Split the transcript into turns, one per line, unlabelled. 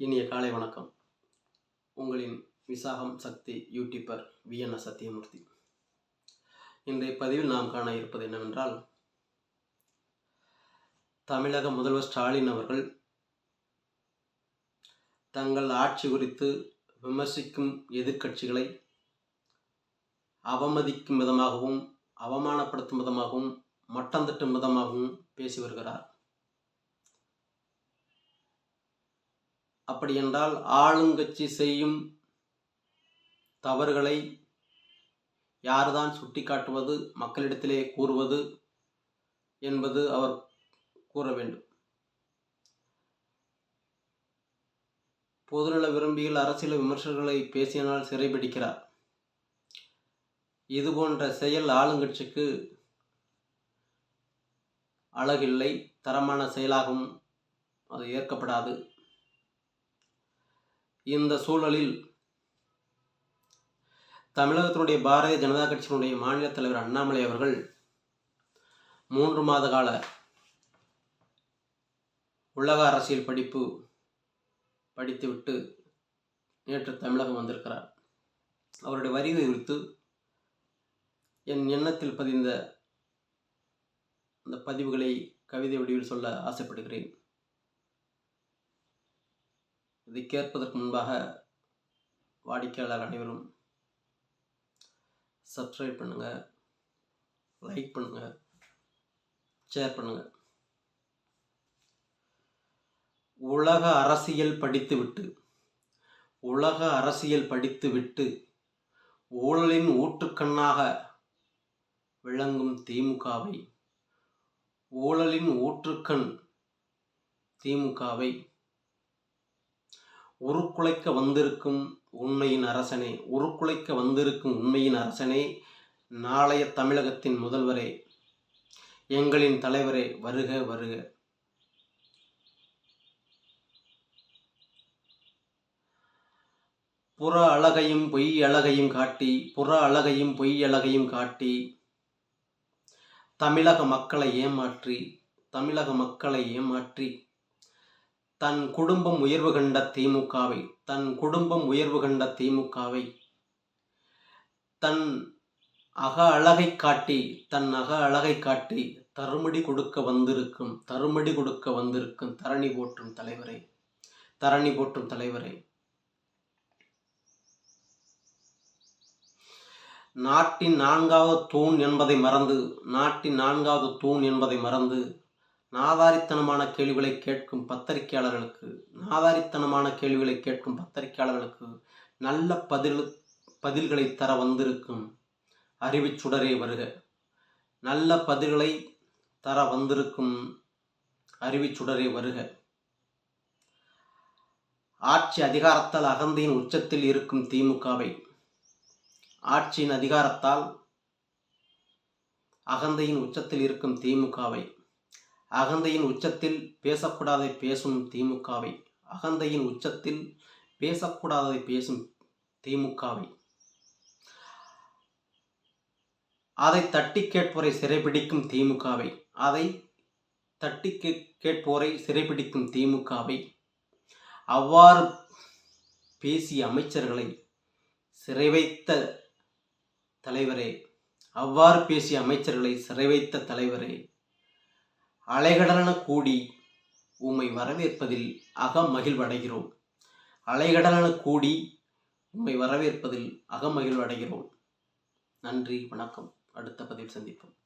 இனிய காலை வணக்கம். உங்களின் Visakam Sakthi YouTuber V N Sathyamoorthy. இன்றைய பதிவில் நாம் காண இருப்பது என்னவென்றால் தமிழக முதல்வர் ஸ்டாலின் அவர்கள் தங்கள் ஆட்சி குறித்து விமர்சிக்கும் எதிர்க்கட்சிகளை அவமதிக்கும் விதமாகவும் அவமானப்படுத்தும் விதமாகவும் மட்டம் தட்டும் விதமாகவும் பேசி வருகிறார். அப்படி என்றால் ஆளுங்கட்சி செய்யும் தவறுகளை யார்தான் சுட்டிக்காட்டுவது மக்களிடத்திலே கூறுவது என்பது அவர் கூற வேண்டும். பொதுநல விரும்பியில் அரசியல் விமர்சகர்களை பேசினால் சிறைபிடிக்கிறார் இது போன்ற செயல் ஆளுங்கட்சிக்கு அழகில்லை தரமான செயலாகவும் அது ஏற்கப்படாது. இந்த சூழலில் தமிழகத்தினுடைய பாரதிய ஜனதா கட்சியினுடைய மாநில தலைவர் அண்ணாமலை அவர்கள் மூன்று மாத கால உலக அரசியல் படிப்பு படித்துவிட்டு நேற்று தமிழகம் வந்திருக்கிறார். அவருடைய வருகை குறித்து என் எண்ணத்தில் பதிந்த அந்த பதிவுகளை கவிதை வடிவில் சொல்ல ஆசைப்படுகிறேன். இதை கேட்பதற்கு முன்பாக வாடிக்கையாளர் அனைவரும் சப்ஸ்கிரைப் பண்ணுங்கள் லைக் பண்ணுங்கள் ஷேர் பண்ணுங்கள் உலக அரசியல் படித்துவிட்டு உலக அரசியல் படித்துவிட்டு ஊழலின் ஊற்றுக்கண்ணாக விளங்கும் திமுகவை ஊழலின் ஊற்றுக்கண் திமுகவை உருக்குலைக்க வந்திருக்கும் உண்மையின் அரசனே உருக்குலைக்க வந்திருக்கும் உண்மையின் அரசனே நாளைய தமிழகத்தின் முதல்வரே எங்களின் தலைவரே வருக வருக. புற அழகையும் பொய் அழகையும் காட்டி புற அழகையும் பொய் அழகையும் காட்டி தமிழக மக்களை ஏமாற்றி தமிழக மக்களை ஏமாற்றி தன் குடும்பம் உயர்வு கண்ட திமுகவை தன் குடும்பம் உயர்வு கண்ட திமுகவை. தன் அக அழகை காட்டி தன் அக அழகை காட்டி தருமடி கொடுக்க வந்திருக்கும் தருமடி கொடுக்க வந்திருக்கும் தரணி போற்றும் தலைவரை தரணி போற்றும் தலைவரை. நாட்டின் நான்காவது தூண் என்பதை மறந்து நாட்டின் நான்காவது தூண் என்பதை மறந்து நாதாரித்தனமான கேள்விகளை கேட்கும் பத்திரிகையாளர்களுக்கு நாதாரித்தனமான கேள்விகளை கேட்கும் பத்திரிகையாளர்களுக்கு நல்ல பதில் பதில்களை தர வந்திருக்கும் அறிவுச்சுடரே வருக. நல்ல பதில்களை தர வந்திருக்கும் அறிவுச்சுடரே வருக. ஆட்சி அதிகாரத்தால் அகந்தையின் உச்சத்தில் இருக்கும் திமுகவை ஆட்சியின் அதிகாரத்தால் அகந்தையின் உச்சத்தில் இருக்கும் திமுகவை அகந்தையின் உச்சத்தில் பேசக்கூடாதை பேசும் திமுகவை. அகந்தையின் உச்சத்தில் பேசக்கூடாததை பேசும் திமுகவை. அதை தட்டி கேட்போரை சிறைபிடிக்கும் திமுகவை. அதை தட்டி கேட்போரை சிறைபிடிக்கும் திமுகவை. அவ்வாறு பேசிய அமைச்சர்களை சிறை வைத்த தலைவரே. அவ்வாறு பேசிய அமைச்சர்களை சிறை வைத்த தலைவரே. அலைகடலென கூடி உம்மை வரவேற்பதில் அகமகிழ்வடைகிறோம் அலைகடலென கூடி உம்மை வரவேற்பதில் அகமகிழ்வடைகிறோம் நன்றி வணக்கம். அடுத்த பதிவில் சந்திப்போம்.